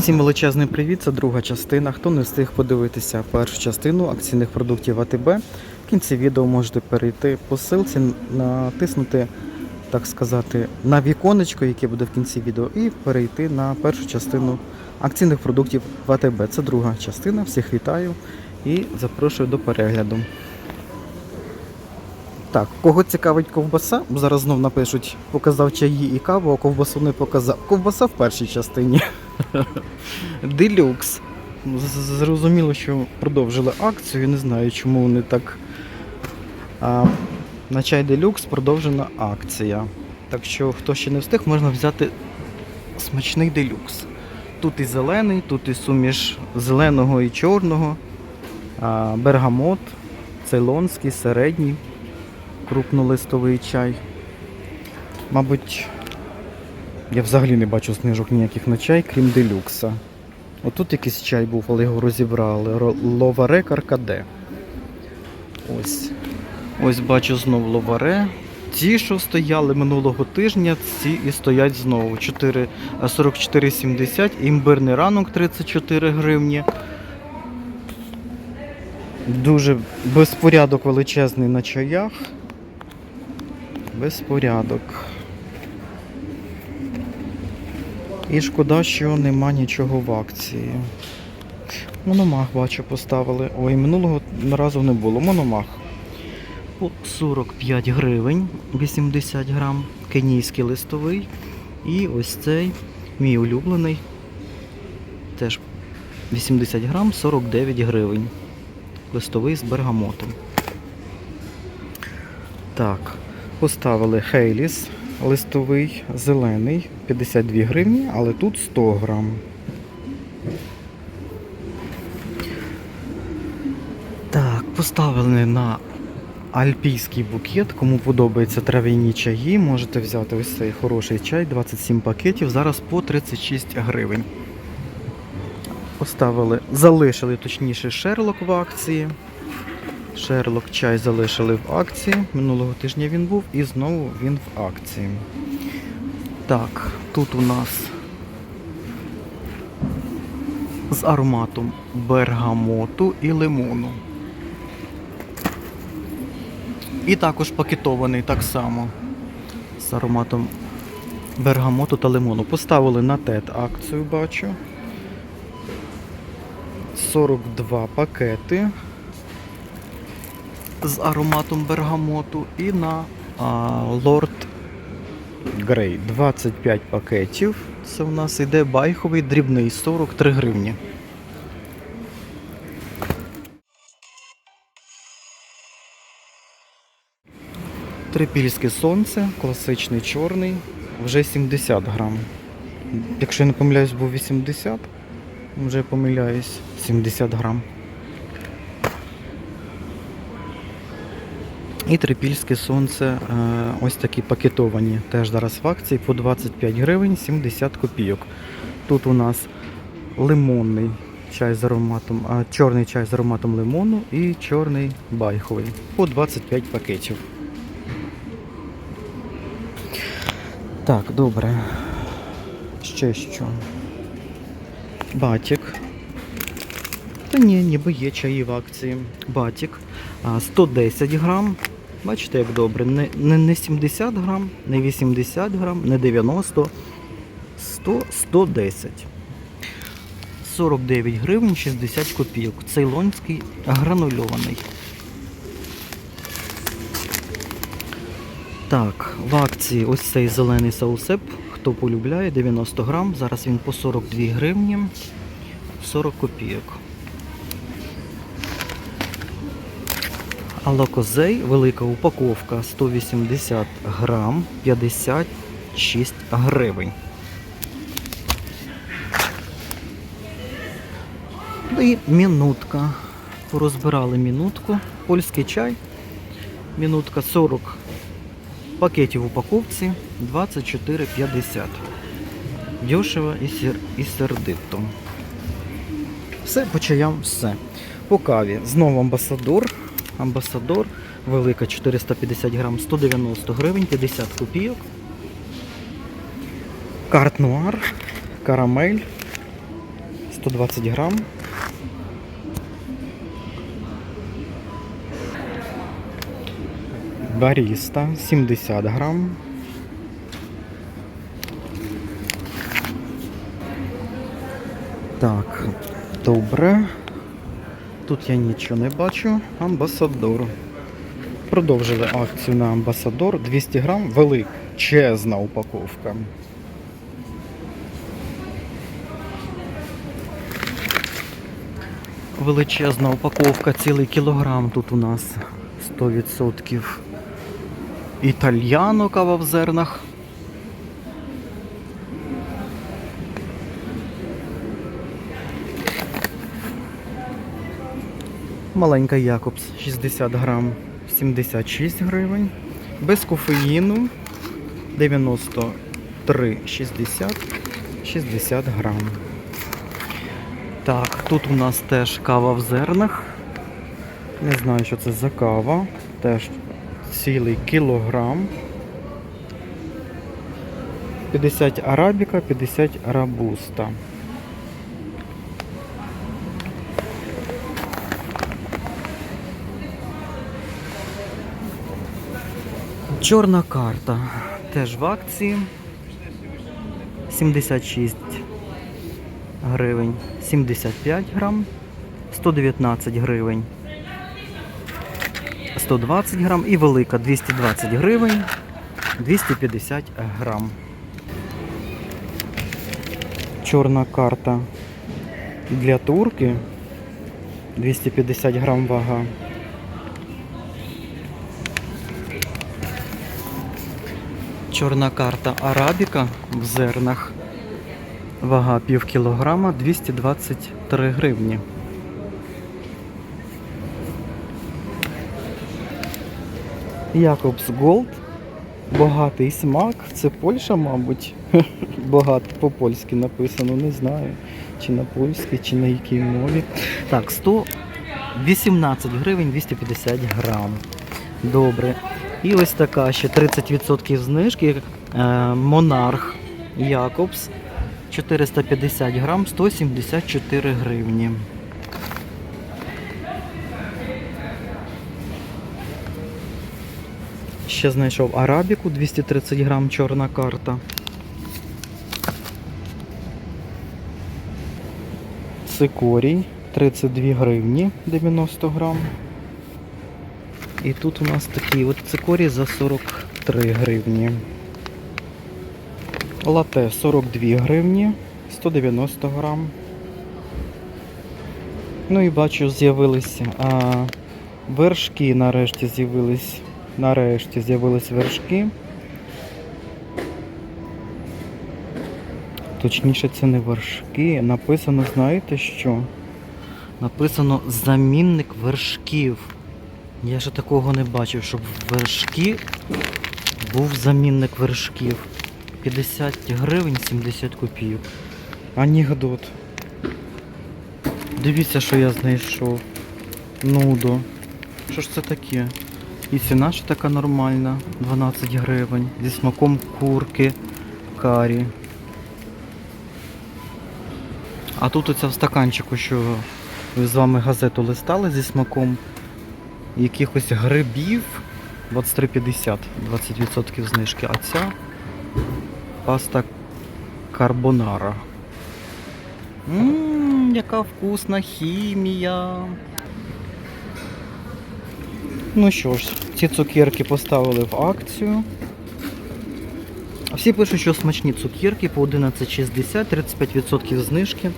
Всім величезний привіт, це друга частина. Хто не встиг подивитися першу частину акційних продуктів АТБ, в кінці відео можете перейти по ссылці, натиснути, так сказати, на віконечко, яке буде в кінці відео, і перейти на першу частину акційних продуктів АТБ. Це друга частина. Всіх вітаю і запрошую до перегляду. Так, кого цікавить ковбаса, зараз знов напишуть, показав чаї і каву, а ковбасу не показав. Ковбаса в першій частині. Делюкс. Зрозуміло, що продовжили акцію. Не знаю, чому вони так. А, на чай делюкс продовжена акція. Так що, хто ще не встиг, можна взяти смачний делюкс. Тут і зелений, тут і суміш зеленого і чорного, а, бергамот, цейлонський, середній, крупнолистовий чай. Мабуть, я взагалі не бачу знижок ніяких на чай, крім делюкса. Отут якийсь чай був, але його розібрали. Ловаре Каркаде. Ось. Ось бачу знов ловаре. Ті, що стояли минулого тижня, ці і стоять знову. 4, 44,70, імбирний ранок 34 гривні. Дуже безпорядок величезний на чаях. Безпорядок. І шкода, що нема нічого в акції. Мономах бачу поставили. Ой, минулого разу не було. Мономах. По 45 гривень 80 грам. Кенійський листовий. І ось цей мій улюблений. Теж 80 грам 49 гривень. Листовий з бергамотом. Так, поставили Хейліс листовий зелений 52 гривні, але тут 100 грам. Так, поставили на альпійський букет. Кому подобаються трав'яні чаї, можете взяти ось цей хороший чай, 27 пакетів, зараз по 36 гривень. Поставили, залишили точніше Шерлок в акції. Шерлок чай залишили в акції. Минулого тижня він був і знову він в акції. Так, тут у нас з ароматом бергамоту і лимону. І також пакетований так само з ароматом бергамоту та лимону. Поставили на ТЕТ акцію, бачу. 42 пакети з ароматом бергамоту і на Лорд Грей 25 пакетів. Це у нас іде байховий дрібний 43 гривні. Трипільське сонце, класичний чорний, вже 70 грам. Якщо я не помиляюсь, був 80, вже помиляюсь, 70 грам. І трипільське сонце, е, ось такі пакетовані, теж зараз в акції по 25 гривень 70 копійок. Тут у нас лимонний чай з ароматом, а, чорний чай з ароматом лимону і чорний байховий по 25 пакетів. Так, добре. Ще що? Батік. Та ні, ніби є чаї в акції. Батік. 110 грам. Бачите, як добре. Не, не, не 70 грам, не 80 грам, не 90, 100, 110. 49 гривень 60 копійок. Цейлонський гранульований. Так, в акції ось цей зелений саусеп. Хто полюбляє, 90 грам. Зараз він по 42 гривні 40 копійок. Алокозей, велика упаковка 180 грам, 56 гривень. Ну І мінутка. Порозбирали мінутку. Польський чай. Мінутка 40 пакетів в упаковці 24,50. Дешево і, сер... і сердито. Все, по чаям все. По каві. Знову амбасадор. Амбасадор. Велика 450 грам, 190 гривень, 50 копійок. Карт Нуар, карамель 120 грам. Баріста 70 грам. Так, добре. Тут я нічого не бачу. Амбасадор. Продовжили акцію на амбасадор. 200 грам, величезна упаковка. Величезна упаковка, цілий кілограм тут у нас 100%. Італьяно кава в зернах. Маленька Якобс 60 грам 76 гривень. Без кофеїну 93,60 60 грам. Так, тут у нас теж кава в зернах. Не знаю, що це за кава. Теж цілий кілограм. 50 арабіка, 50 рабуста. Чорна карта. Теж в акції. 76 гривень 75 грам, 119 гривень 120 грам і велика 220 гривень 250 грам. Чорна карта для турки 250 грам вага. Чорна карта арабіка в зернах. Вага пів кілограма 223 гривні. Якобс Голд. Багатий смак. Це Польща, мабуть. Багато по-польськи написано, не знаю. Чи на польській, чи на якій мові. Так, 118 гривень 250 грам. Добре. І ось така ще 30% знижки. Е, Монарх Якобс. 450 грам, 174 гривні. Ще знайшов арабіку 230 грам, чорна карта. Цикорій 32 гривні 90 грам. І тут у нас такий от цикорій за 43 гривні. Лате 42 гривні, 190 грам. Ну і бачу, з'явилися вершки нарешті з'явились. Нарешті з'явились вершки. Точніше, це не вершки. Написано, знаєте що? Написано замінник вершків. Я ще такого не бачив, щоб вершки був замінник вершків. 50 гривень 70 копійок. Анекдот. Дивіться, що я знайшов. Нудо. Що ж це таке? І ціна ж така нормальна. 12 гривень. Зі смаком курки, карі. А тут оця в стаканчику, що з вами газету листали зі смаком якихось грибів. 23,50, 20% знижки. А ця паста карбонара. Ммм, яка вкусна хімія. Ну що ж, ці цукерки поставили в акцію. Всі пишуть, що смачні цукерки по 11,60, 35% знижки.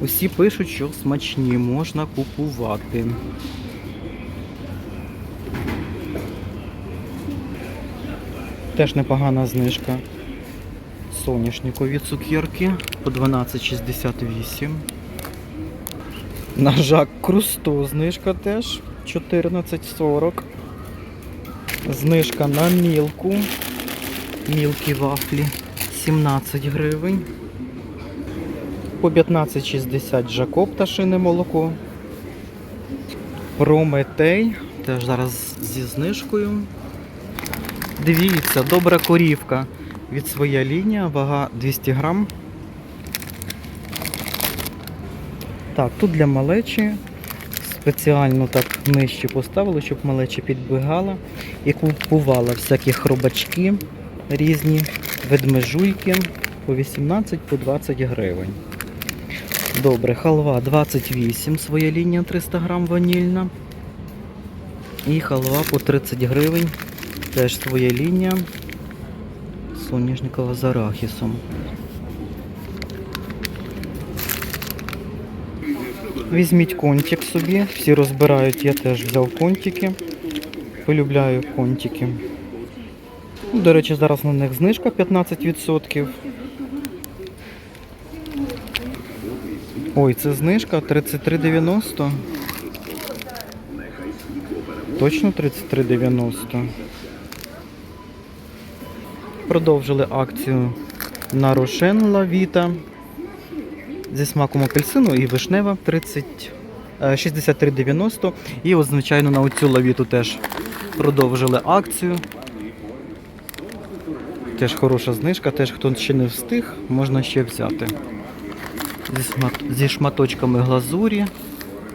Усі пишуть, що смачні, можна купувати. Теж непогана знижка. Соняшникові цукерки по 12,68. На Жак Крусто знижка теж 14,40. Знижка на мілку. Мілкі вафлі 17 гривень. По 15,60 Жакоб пташине молоко. Прометей. Теж зараз зі знижкою. Дивіться, добра корівка від своя лінія, вага 200 грам. Так, тут для малечі спеціально так нижче поставили, щоб малеча підбігала і купувала всякі хробачки різні, ведмежуйки по 18 по 20 гривень. Добре, халва 28, своя лінія 300 грам ванільна. І халва по 30 гривень. Теж своя лінія. Соняшникова з арахісом. Візьміть контик собі. Всі розбирають, я теж взяв контики. Полюбляю контики. Ну, До речі, зараз на них знижка 15%. Ой, це знижка 33,90. Точно 33,90. Продовжили акцію на Рошен Лавіта зі смаком апельсину і вишнева 30, е, 63,90. І звичайно, на оцю лавіту теж продовжили акцію. Теж хороша знижка, теж хто ще не встиг, можна ще взяти. Зі, смат- зі шматочками глазурі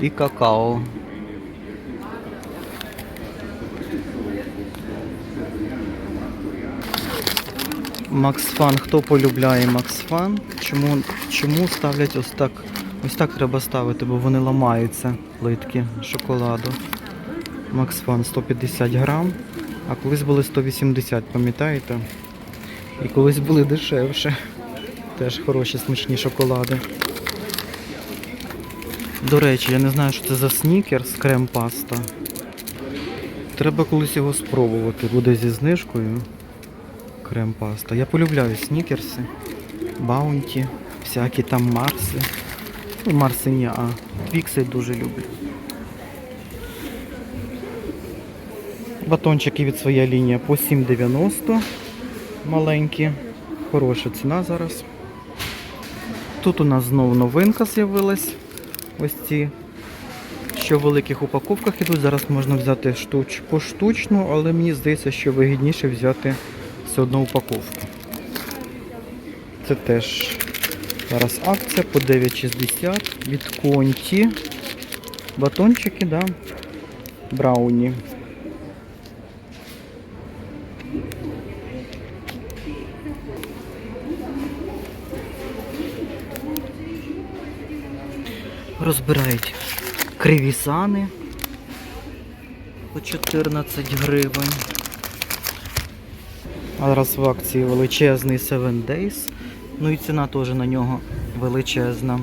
і какао. Максфан, хто полюбляє Максфан? Чому, чому ставлять ось так? Ось так треба ставити, бо вони ламаються плитки шоколаду. Максфан 150 грам, а колись були 180, пам'ятаєте? І колись були дешевше. Теж хороші смачні шоколади. До речі, я не знаю, що це за снікерс крем-паста. Треба колись його спробувати. Буде зі знижкою. Крем-паста. Я полюбляю снікерси, баунті, всякі там марси. Ну, марси ні, а твікси дуже люблю. Батончики від своя лінія по 7,90. Маленькі. Хороша ціна зараз. Тут у нас знову новинка з'явилась. Ось ці, що в великих упаковках ідуть. Зараз можна взяти штуч поштучно, але мені здається, що вигідніше взяти все одно упаковку. Це теж зараз акція по 9,60 від конті. Батончики, да? Брауні. Розбирають кривісани по 14 гривень. А зараз в акції величезний 7 Days. Ну і ціна теж на нього величезна.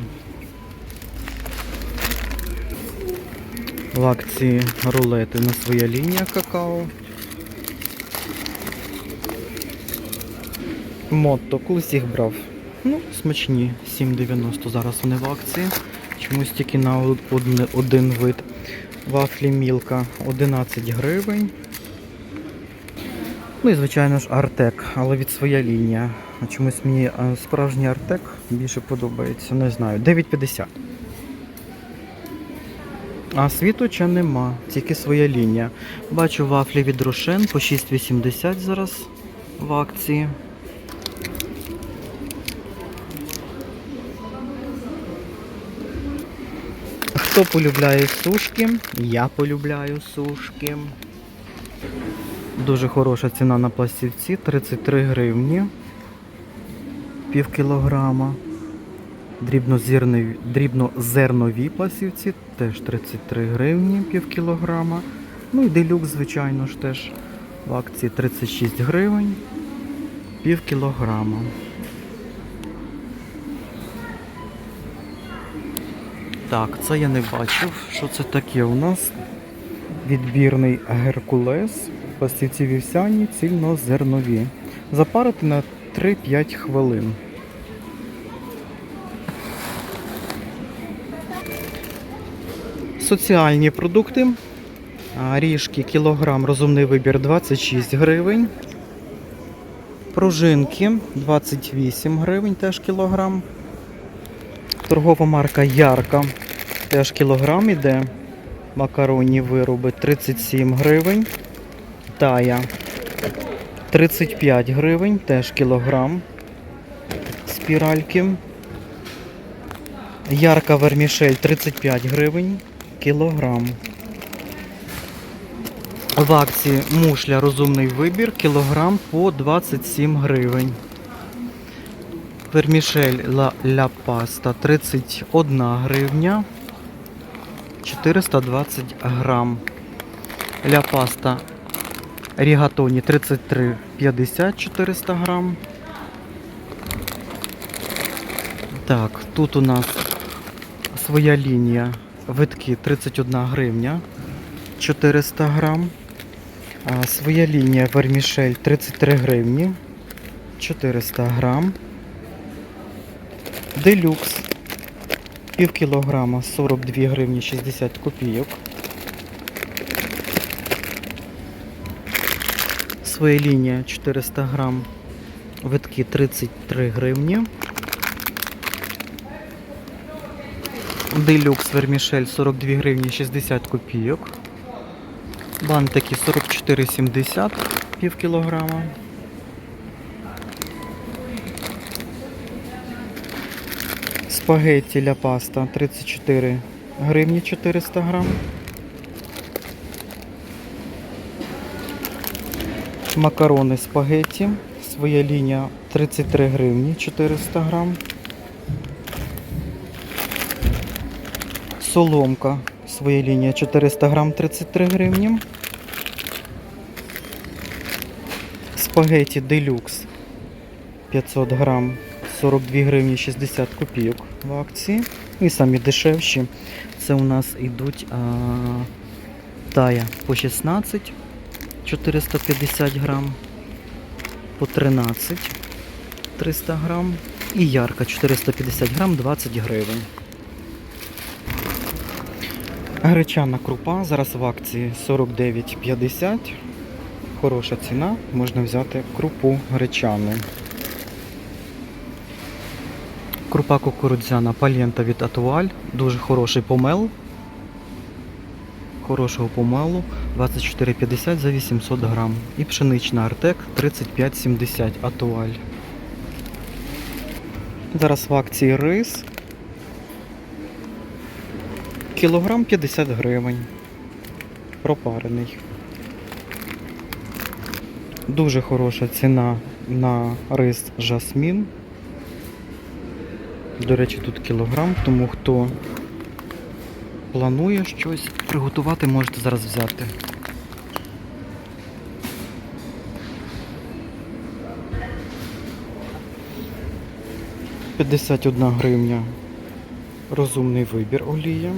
В акції рулети на своя лінія какао. Мотто, колись їх брав. Ну, смачні, 7,90 зараз вони в акції. Чомусь тільки на один, один вид. Вафлі мілка 11 гривень. Ну і звичайно ж Артек, але від своя лінія. Чомусь мені е, справжній Артек більше подобається. Не знаю. 9,50. А світоча нема, тільки своя лінія. Бачу вафлі від Рошен по 6,80 зараз в акції. Хто полюбляє сушки? Я полюбляю сушки. Дуже хороша ціна на пластівці, 33 гривні. Пів кілограма. Дрібнозернові, дрібнозернові пластівці теж 33 гривні пів кілограма. Ну і делюкс, звичайно ж, теж в акції 36 гривень пів кілограма. Так, це я не бачив. Що це таке у нас? Відбірний Геркулес, пластівці вівсяні, цільнозернові. Запарити на 3-5 хвилин. Соціальні продукти. Ріжки кілограм, розумний вибір 26 гривень. Пружинки 28 гривень теж кілограм. Торгова марка Ярка. Теж кілограм іде. Макаронні вироби 37 гривень. Тая 35 гривень, теж кілограм. Спіральки. Ярка вермішель 35 гривень кілограм. В акції мушля розумний вибір кілограм по 27 гривень. Вермішель ла, ля паста 31 гривня 420 грам. Ля паста рігатоні 33,50 400 грам. Так, тут у нас своя лінія витки 31 гривня 400 грам. А, своя лінія вермішель 33 гривні 400 грам. Делюкс пів кілограма 42 гривні 60 копійок. Своя лінія 400 грам. Витки 33 гривні. Делюкс вермішель 42 гривні 60 копійок. Бантики 44,70 пів кілограма. Спагетті ля паста 34 гривні 400 грам. Макарони спагетті. Своя лінія 33 гривні 400 грам. Соломка. Своя лінія 400 грам 33 гривні. Спагеті делюкс 500 грам 42 гривні 60 копійок в акції. І самі дешевші. Це у нас йдуть а, тая по 16 450 грам, по 13 300 грам і ярка 450 грам 20 гривень. Гречана крупа зараз в акції 49,50. Хороша ціна, можна взяти крупу гречану. Крупа кукурудзяна палєнта від Атуаль. Дуже хороший помел. Хорошого помелу 24,50 за 800 грам. І пшенична артек 35,70 Атуаль. Зараз в акції рис. Кілограм 50 гривень. Пропарений. Дуже хороша ціна на рис жасмін. До речі, тут кілограм, тому хто планує щось приготувати, можете зараз взяти. П'ятдесят одна гривня. Розумний вибір олія.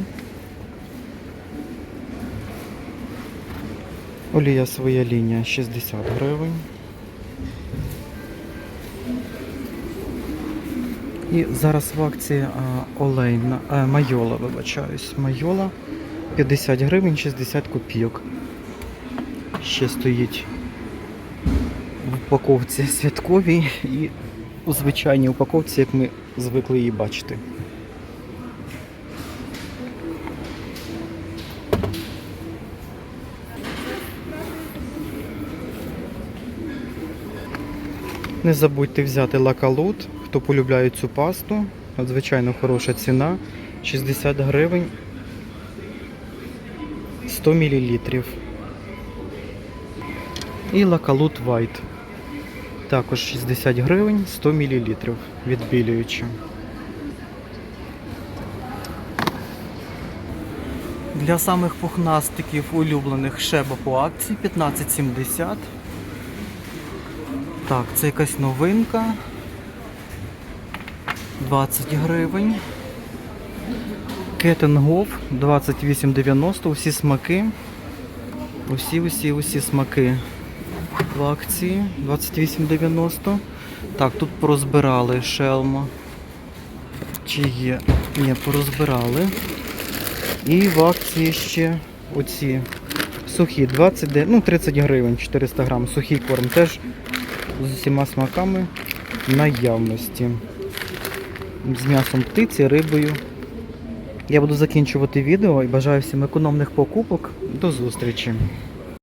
Олія своя лінія 60 гривень. І зараз в акції олейна, а, майола, вибачаюсь, майола 50 гривень 60 копійок. Ще стоїть в упаковці святковій і у звичайній упаковці, як ми звикли її бачити. Не забудьте взяти лакалут, хто полюбляє цю пасту. Надзвичайно хороша ціна. 60 гривень 100 мл. І лакалут White. Також 60 гривень 100 мл відбілюючи. Для самих пухнастиків улюблених шеба по акції 15,70. Так, це якась новинка. 20 гривень. Кетенгоф 28,90. Усі смаки. Усі, усі, усі смаки в акції 28,90. Так, тут порозбирали шелма. Чи є? Ні, порозбирали. І в акції ще оці сухі 20, ну 30 гривень, 400 грам. Сухий корм теж з усіма смаками наявності. З м'ясом птиці, рибою. Я буду закінчувати відео і бажаю всім економних покупок. До зустрічі!